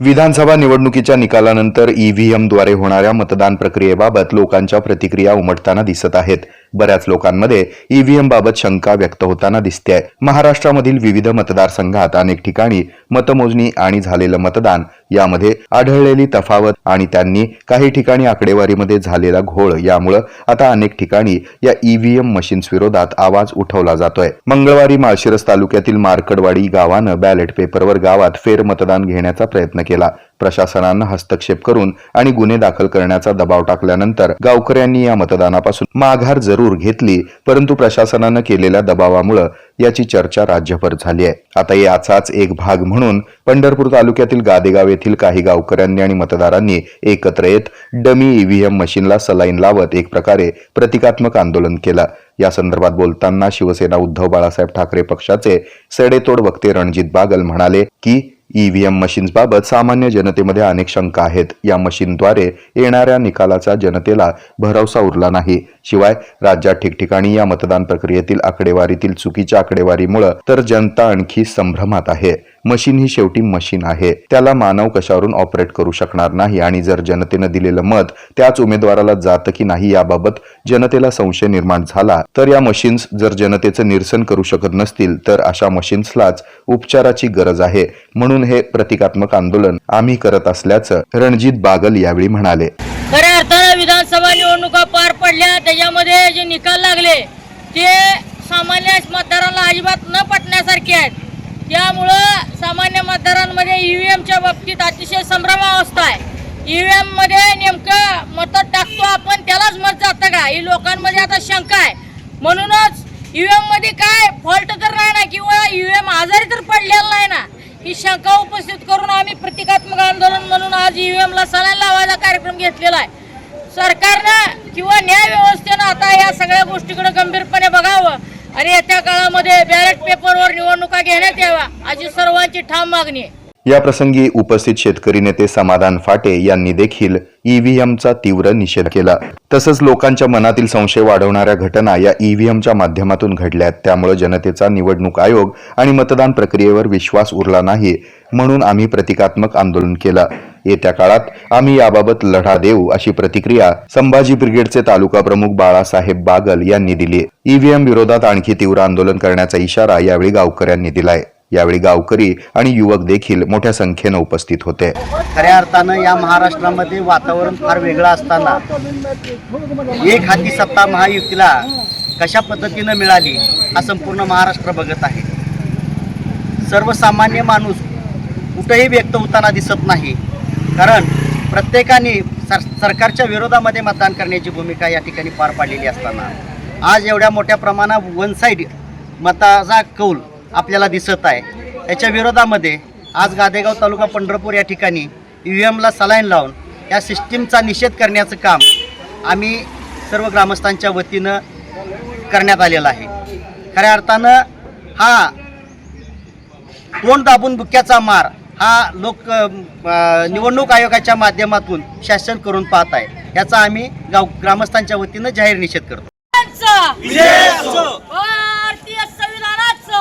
विधानसभा निवडणुकीच्या निकालानंतर ईव्हीएमद्वारे होणाऱ्या मतदान प्रक्रियेबाबत लोकांच्या प्रतिक्रिया उमटताना दिसत आहेत. बऱ्याच लोकांमध्ये ईव्हीएम बाबत शंका व्यक्त होताना दिसते महाराष्ट्रामधील विविध मतदारसंघात अनेक ठिकाणी मतमोजणी आणि झालेलं मतदान यामध्ये आढळलेली तफावत आणि त्यांनी काही ठिकाणी आकडेवारीमध्ये झालेला घोळ यामुळं आता अनेक ठिकाणी या ईव्हीएम मशीन्स विरोधात आवाज उठवला जातोय. मंगळवारी माळशिरस तालुक्यातील मार्कडवाडी गावानं बॅलेट पेपरवर गावात फेर मतदान घेण्याचा प्रयत्न केला. प्रशासनानं हस्तक्षेप करून आणि गुन्हे दाखल करण्याचा दबाव टाकल्यानंतर गावकऱ्यांनी या मतदानापासून माघार जरूर घेतली परंतु प्रशासनानं केलेल्या दबावामुळे याची चर्चा राज्यभर झाली आहे. आता याचाच एक भाग म्हणून पंढरपूर तालुक्यातील गादेगाव येथील काही गावकऱ्यांनी आणि मतदारांनी एकत्र येत डमी ईव्हीएम मशीनला सलाईन लावत एक प्रकारे प्रतिकात्मक आंदोलन केलं. या संदर्भात बोलताना शिवसेना उद्धव बाळासाहेब ठाकरे पक्षाचे सडेतोड वक्ते रणजित बागल म्हणाले की ईव्हीएम मशीन्सबाबत सामान्य जनतेमध्ये अनेक शंका आहेत. या मशीनद्वारे येणाऱ्या निकालाचा जनतेला भरवसा उरला नाही. शिवाय राज्यात ठिकठिकाणी या मतदान प्रक्रियेतील आकडेवारीतील चुकीच्या आकडेवारीमुळे तर जनता आणखी संभ्रमात आहे. मशीन ही शेवटी मशीन आहे. त्याला मानव कशावरून ऑपरेट करू शकणार नाही आणि जर जनतेनं दिलेलं मत त्याच उमेदवाराला जातं की नाही याबाबत जनतेला संशय निर्माण झाला तर या मशीन्स जर जनतेचं निरसन करू शकत नसतील तर अशा मशीन्सलाच उपचाराची गरज आहे. म्हणून हे प्रतिकात्मक आंदोलन आम्ही करत असल्याचं रणजित बागल यावेळी म्हणाले. खऱ्या अर्थानं विधानसभा निवडणुका पार पडल्या त्याच्यामध्ये जे निकाल लागले ते सामान्य मतदाराला अजिबात न पटण्यासारखे आहेत. त्यामुळं मतदारांमध्ये ईव्हीएमच्या बाबतीत अतिशय संभ्रमावस्था आहे. ईव्हीएममध्ये नेमकं मत टाकतो आपण त्यालाच मत जातं का? ही लोकांमध्ये आता शंका आहे. म्हणूनच ईव्हीएममध्ये काय फॉल्ट तर नाही ना किंवा ईव्हीएम आजारी तर पडलेला नाही ना? ही शंका उपस्थित करून आम्ही प्रतिकात्मक आंदोलन म्हणून आज ईव्हीएमला ला लावायचा कार्यक्रम घेतलेला आहे. सरकारनं किंवा न्याय व्यवस्थेनं आता या सगळ्या गोष्टीकडे गंभीरपणे बघावं. आणि येत्या काळामध्ये बॅलेट पेपरवर निवडणुका घेण्यात यावा अशी सर्वांची ठाम मागणी आहे. या प्रसंगी उपस्थित शेतकरी नेते समाधान फाटे यांनी देखील ईव्हीएमचा तीव्र निषेध केला. तसंच लोकांच्या मनातील संशय वाढवणाऱ्या घटना या ईव्हीएमच्या माध्यमातून घडल्यात. त्यामुळे जनतेचा निवडणूक आयोग आणि मतदान प्रक्रियेवर विश्वास उरला नाही म्हणून आम्ही प्रतिकात्मक आंदोलन केलं. येत्या काळात आम्ही याबाबत लढा देऊ अशी प्रतिक्रिया संभाजी ब्रिगेडचे तालुका प्रमुख बाळासाहेब बागल यांनी दिली ईव्हीएम विरोधात आणखी तीव्र आंदोलन करण्याचा इशारा यावेळी गावकऱ्यांनी दिलाय. यावेळी गावकरी आणि युवक देखील मोठ्या संख्येनं उपस्थित होते. खऱ्या अर्थानं या महाराष्ट्रामध्ये वातावरण फार वेगळं असताना एक हाती सत्ता महायुतीला कशा पद्धतीनं मिळाली हा संपूर्ण महाराष्ट्र बघत आहे. सर्वसामान्य माणूस कुठेही व्यक्त होताना दिसत नाही. कारण प्रत्येकाने सर सरकारच्या विरोधामध्ये मतदान करण्याची भूमिका या ठिकाणी पार पाडलेली असताना आज एवढ्या मोठ्या प्रमाणात वन साईड मताचा कौल आपल्याला दिसत आहे. याच्या विरोधामध्ये आज गादेगाव तालुका पंढरपूर या ठिकाणी ई व्ही एमला सलाईन लावून या सिस्टीमचा निषेध करण्याचं काम आम्ही सर्व ग्रामस्थांच्या वतीनं करण्यात आलेलं आहे. खऱ्या अर्थानं हा तोंड दाबून बुक्क्याचा मार हा लोक निवडणूक आयोगाच्या माध्यमातून शासन करून पाहत आहे. याचा आम्ही गाव ग्रामस्थांच्या वतीनं जाहीर निषेध करतो. भारतीय संविधानाचा.